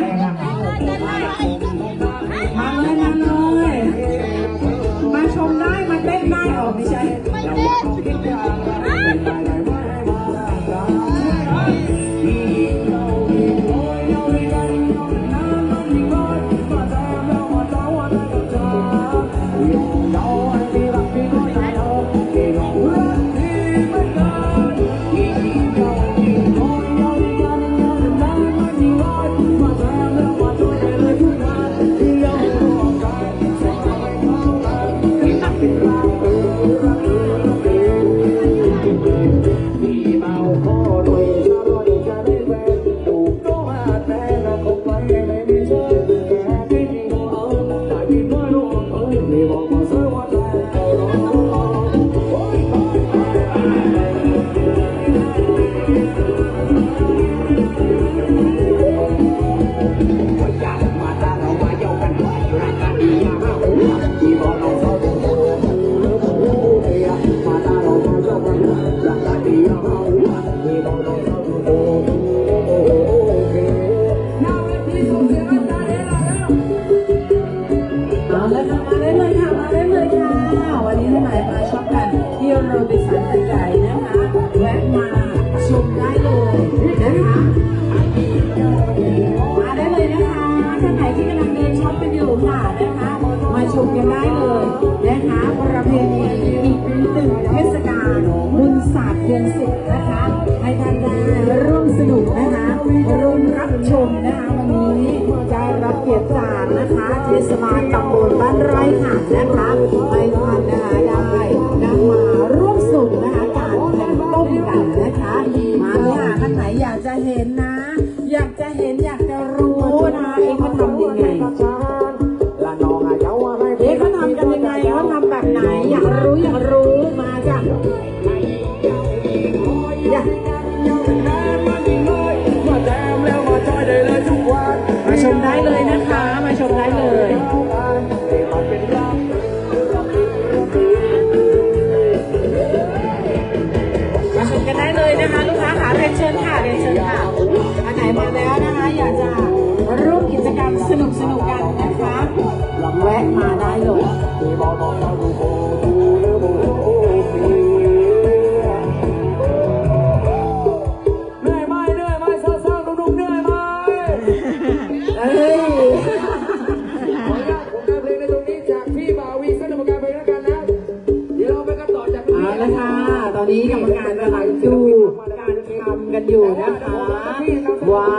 มาเลยมาเลย มาชมได้ มาเต้นได้ออกไม่ใช่ มา เลยค่ะมาได้เลยค่ะมาได้เลยค่ะ วันนี้ท่านไหนมาชอบกันที่โรบินสันใหญ่นะคะแวะมาชมได้เลยนะคะมาได้เลยนะคะท่านไหนที่กำลังเดินชอปกันอยู่ค่ะนะคะ มาชมกันได้เลยนะคะประเพณีอีกหนึ่งเทศกาลบุญศาสตร์เดือนสิบนะคะ ให้ท่านได้ร่วมสนุกนะคะร่วมรับชมนะคะวันนี้ นะคะเทศบาลตำบลบ้านไร่หานนะคะไปทานนะคะได้นำมาร่วมสนุกนะคะการแข่งต้มกันนะคะมาเลยค่ะท่านไหนอยากจะเห็นนะ อยากจะเห็นอยาก เลยนะคะลูกค้าขาเรียนเชิญค่ะเรียนเชิญค่ะอันไหนมาแล้วนะคะอยากจะร่วมกิจกรรมสนุกสนุกกันนะคะแวะมาได้เลย ค่ะ ตอนนี้กรรมการกำลังดูการทำกันอยู่นะคะว้า